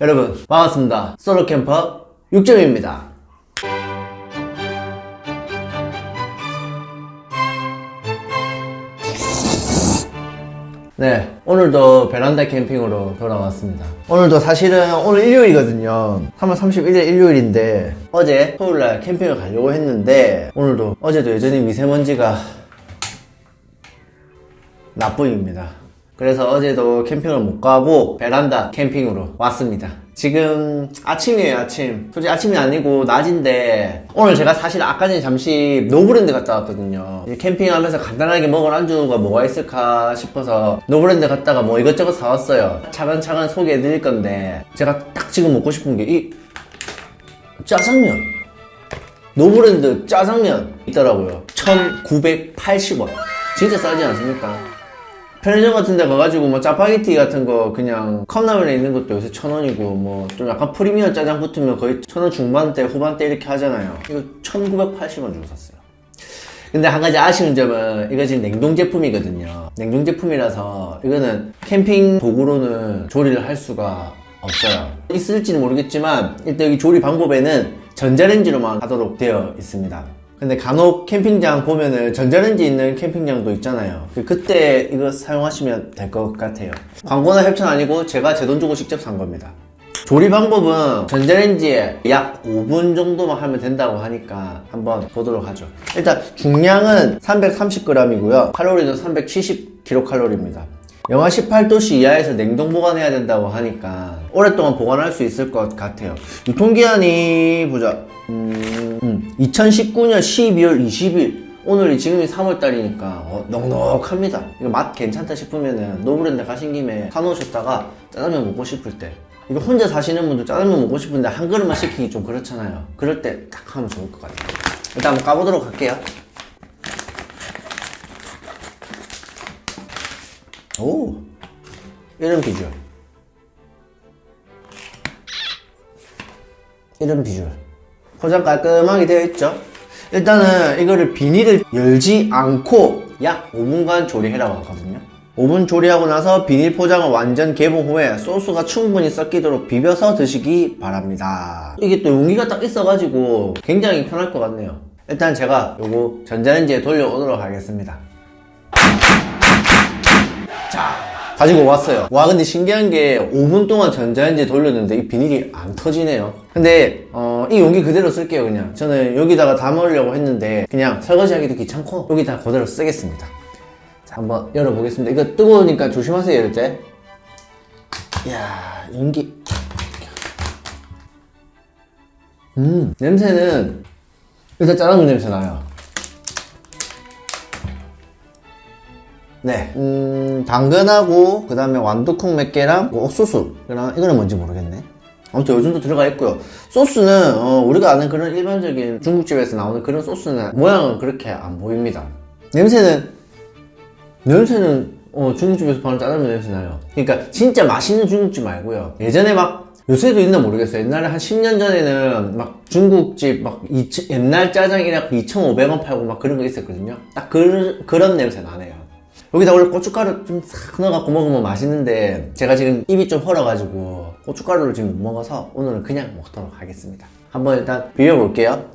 여러분 반갑습니다. 솔로 캠퍼 6점입니다. 네 오늘도 베란다 캠핑으로 돌아왔습니다. 오늘도 사실은 오늘 일요일이거든요. 3월 31일 일요일인데 어제 토요일날 캠핑을 가려고 했는데 오늘도 어제도 여전히 미세먼지가 나쁨입니다. 그래서 어제도 캠핑을 못 가고 베란다 캠핑으로 왔습니다. 지금 아침이에요, 아침. 솔직히 아침이 아니고 낮인데 오늘 제가 사실 아까 전에 잠시 노브랜드 갔다 왔거든요. 이 캠핑하면서 간단하게 먹을 안주가 뭐가 있을까 싶어서 노브랜드 갔다가 뭐 이것저것 사왔어요. 차근차근 소개해 드릴 건데 제가 딱 지금 먹고 싶은 게 이 짜장면. 노브랜드 짜장면 있더라고요. 1980원. 진짜 싸지 않습니까? 편의점 같은 데 가가지고 뭐 짜파게티 같은 거 그냥 컵라면에 있는 것도 요새 천 원이고 뭐 좀 약간 프리미엄 짜장 붙으면 거의 천 원 중반대 후반대 이렇게 하잖아요. 이거 1980원 주고 샀어요. 근데 한 가지 아쉬운 점은 이거 지금 냉동 제품이거든요. 냉동 제품이라서 이거는 캠핑 도구로는 조리를 할 수가 없어요. 있을지는 모르겠지만 일단 여기 조리 방법에는 전자레인지로만 하도록 되어 있습니다. 근데 간혹 캠핑장 보면은 전자레인지 있는 캠핑장도 있잖아요. 그- 그때 이거 사용하시면 될 것 같아요. 광고나 협찬 아니고 제가 제 돈 주고 직접 산 겁니다. 조리 방법은 전자레인지에 약 5분 정도만 하면 된다고 하니까 한번 보도록 하죠. 일단 중량은 330g이고요. 칼로리는 370kcal입니다. 영하 18도씨 이하에서 냉동 보관해야 된다고 하니까 오랫동안 보관할 수 있을 것 같아요. 유통기한이 보자. 음, 2019년 12월 20일. 오늘이 지금이 3월달이니까 어, 넉넉합니다. 이거 맛 괜찮다 싶으면은 노브랜드 가신 김에 사놓으셨다가 짜장면 먹고 싶을 때 이거 혼자 사시는 분도 짜장면 먹고 싶은데 한 그릇만 시키기 좀 그렇잖아요. 그럴 때 딱 하면 좋을 것 같아요. 일단 한번 까보도록 할게요. 오 이런 비주얼 이런 비주얼 포장 깔끔하게 되어 있죠. 일단은 이거를 비닐을 열지 않고 약 5분간 조리해라고 하거든요. 5분 조리하고 나서 비닐 포장을 완전 개봉 후에 소스가 충분히 섞이도록 비벼서 드시기 바랍니다. 이게 또 용기가 딱 있어가지고 굉장히 편할 것 같네요. 일단 제가 요거 전자레인지에 돌려오도록 하겠습니다 가지고 왔어요. 와 근데 신기한 게 5분 동안 전자레인지에 돌렸는데 이 비닐이 안 터지네요. 근데 어, 이 용기 그대로 쓸게요 그냥. 저는 여기다가 담으려고 했는데 그냥 설거지하기도 귀찮고 여기다 그대로 쓰겠습니다. 자 한번 열어보겠습니다. 이거 뜨거우니까 조심하세요 이럴 때. 이야 용기. 음 냄새는 일단 짜장면 냄새 나요. 네. 음, 당근하고, 그 다음에 완두콩 몇 개랑, 뭐 옥수수. 그랑, 이거는 뭔지 모르겠네. 아무튼 요즘도 들어가 있고요. 소스는, 어, 우리가 아는 그런 일반적인 중국집에서 나오는 그런 소스는 모양은 그렇게 안 보입니다. 냄새는, 냄새는, 어, 중국집에서 파는 짜장면 냄새 나요. 그러니까 진짜 맛있는 중국집 말고요. 예전에 막, 요새도 있나 모르겠어요. 옛날에 한 10년 전에는 막 중국집 막 2천 옛날 짜장이랑 2,500원 팔고 막 그런 거 있었거든요. 딱 그, 그런 냄새 나네요. 여기다 원래 고춧가루 좀 싹 넣어갖고 먹으면 맛있는데 제가 지금 입이 좀 헐어가지고 고춧가루를 지금 못 먹어서 오늘은 그냥 먹도록 하겠습니다. 한번 일단 비벼볼게요.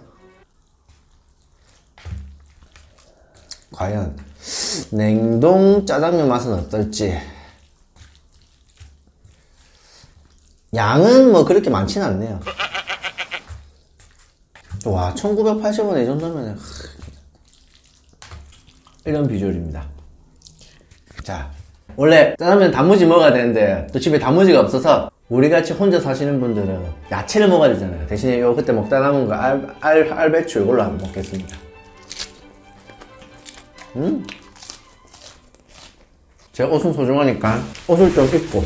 과연 냉동 짜장면 맛은 어떨지. 양은 뭐 그렇게 많지는 않네요. 와 1980원에 이 정도면 이런 비주얼입니다 자, 원래 짜장면 단무지 먹어야 되는데 또 집에 단무지가 없어서 우리 같이 혼자 사시는 분들은 야채를 먹어야 되잖아요. 대신에 요 그때 먹다 남은 거 알, 알, 알배추 이걸로 한번 먹겠습니다. 음. 제 옷은 소중하니까 옷을 좀 입고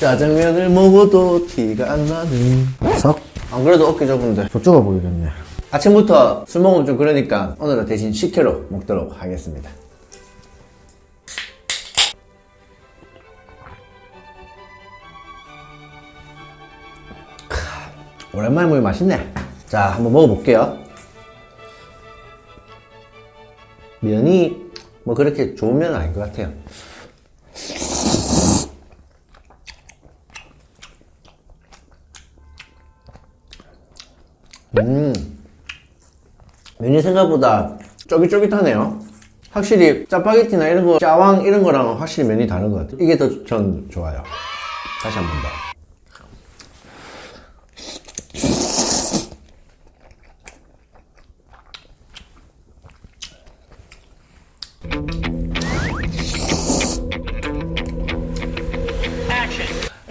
짜장면을 먹어도 티가 안 나는 석. 안 그래도 어깨 좁은데 저쪽아 보이겠네. 아침부터 술 먹으면 좀 그러니까 오늘은 대신 식혜로 먹도록 하겠습니다. 오랜만에 모이 맛있네. 자 한번 먹어볼게요. 면이 뭐 그렇게 좋은 면은 아닌 것 같아요. 음 면이 생각보다 쫄깃쫄깃하네요. 확실히 짜파게티나 이런 거 짜왕 이런 거랑 확실히 면이 다른 것 같아요. 이게 더 전 좋아요. 다시 한 번 더.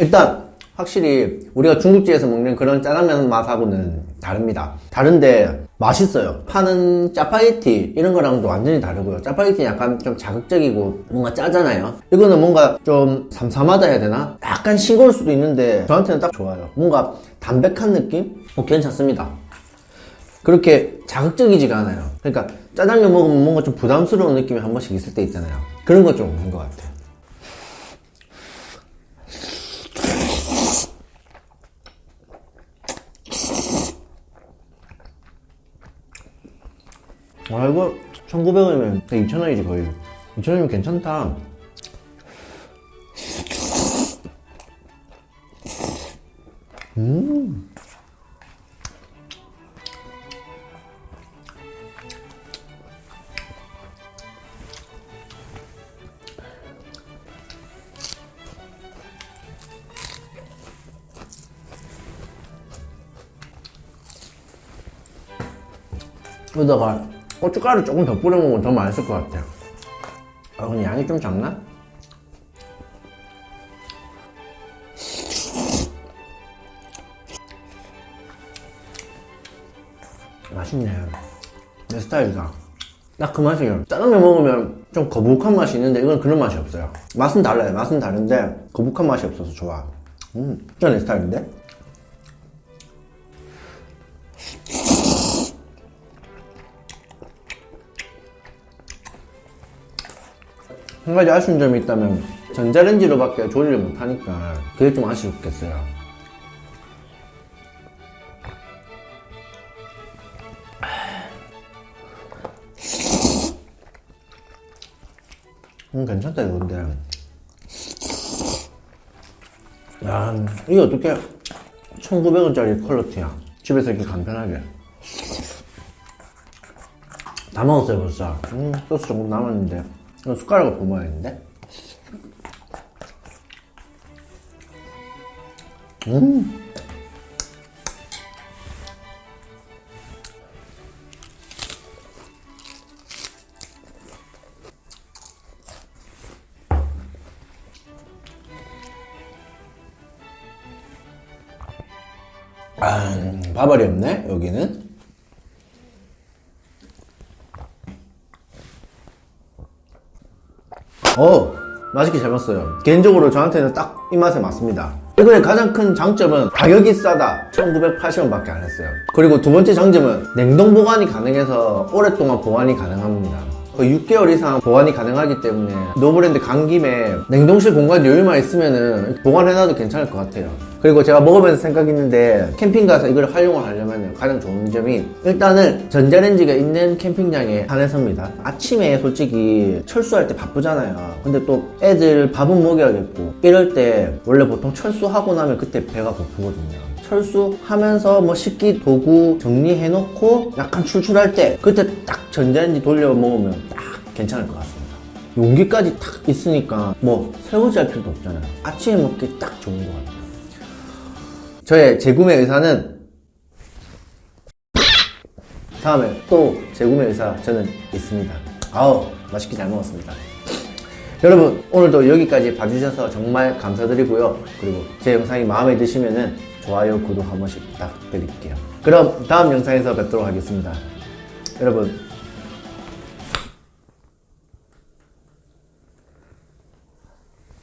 일단 확실히 우리가 중국집에서 먹는 그런 짜장면 맛하고는 다릅니다. 다른데 맛있어요. 파는 짜파게티 이런 거랑도 완전히 다르고요. 짜파게티는 약간 좀 자극적이고 뭔가 짜잖아요. 이거는 뭔가 좀 삼삼하다 해야 되나? 약간 싱거울 수도 있는데 저한테는 딱 좋아요. 뭔가 담백한 느낌? 어, 괜찮습니다. 그렇게 자극적이지가 않아요. 그러니까 짜장면 먹으면 뭔가 좀 부담스러운 느낌이 한 번씩 있을 때 있잖아요. 그런 거 좀 없는 것 같아요. 아 이거 1900원이면 2,000원이지 거의 2,000원이면 괜찮다 여기다가 고춧가루 조금 더 뿌려 먹으면 더 맛있을 것 같아요. 아 근데 양이 좀 작나? 맛있네 내 스타일이다. 딱 그 맛이에요. 짜장면 먹으면 좀 거북한 맛이 있는데 이건 그런 맛이 없어요. 맛은 달라요. 맛은 다른데 거북한 맛이 없어서 좋아. 음 진짜 내 스타일인데? 한 가지 아쉬운 점이 있다면 전자레인지로밖에 조리를 못하니까 그게 좀 아쉽겠어요. 음 괜찮다 이건데. 야 이게 어떻게 1900원짜리 퀄리티야? 집에서 이렇게 간편하게. 다 먹었어요 벌써. 음 소스 조금 남았는데 이거 숟가락을 부어야겠는데? 음. 아, 밥알이 없네 여기는 어 맛있게 잘 먹었어요. 개인적으로 저한테는 딱 이 맛에 맞습니다. 이거의 가장 큰 장점은 가격이 싸다. 1980원 밖에 안 했어요. 그리고 두 번째 장점은 냉동 보관이 가능해서 오랫동안 보관이 가능합니다. 거의 6개월 이상 보관이 가능하기 때문에 노브랜드 간 김에 냉동실 공간 여유만 있으면은 보관해놔도 괜찮을 것 같아요 그리고 제가 먹으면서 생각했는데 캠핑 가서 이걸 활용을 하려면 가장 좋은 점이 일단은 전자레인지가 있는 캠핑장에 한해서입니다. 아침에 솔직히 철수할 때 바쁘잖아요. 근데 또 애들 밥은 먹여야겠고 이럴 때 원래 보통 철수하고 나면 그때 배가 고프거든요. 철수하면서 뭐 식기 도구 정리해놓고 약간 출출할 때 그때 딱 전자레인지 돌려 먹으면 딱 괜찮을 것 같습니다. 용기까지 딱 있으니까 뭐 설거지 할 필요도 없잖아요. 아침에 먹기 딱 좋은 것 같아요 저의 재구매 의사는 다음에 또 재구매 의사 저는 있습니다. 아우 맛있게 잘 먹었습니다. 여러분 오늘도 여기까지 봐주셔서 정말 감사드리고요. 그리고 제 영상이 마음에 드시면은 좋아요 구독 한 번씩 부탁드릴게요. 그럼 다음 영상에서 뵙도록 하겠습니다. 여러분.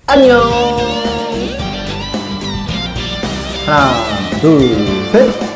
안녕 하나 둘 셋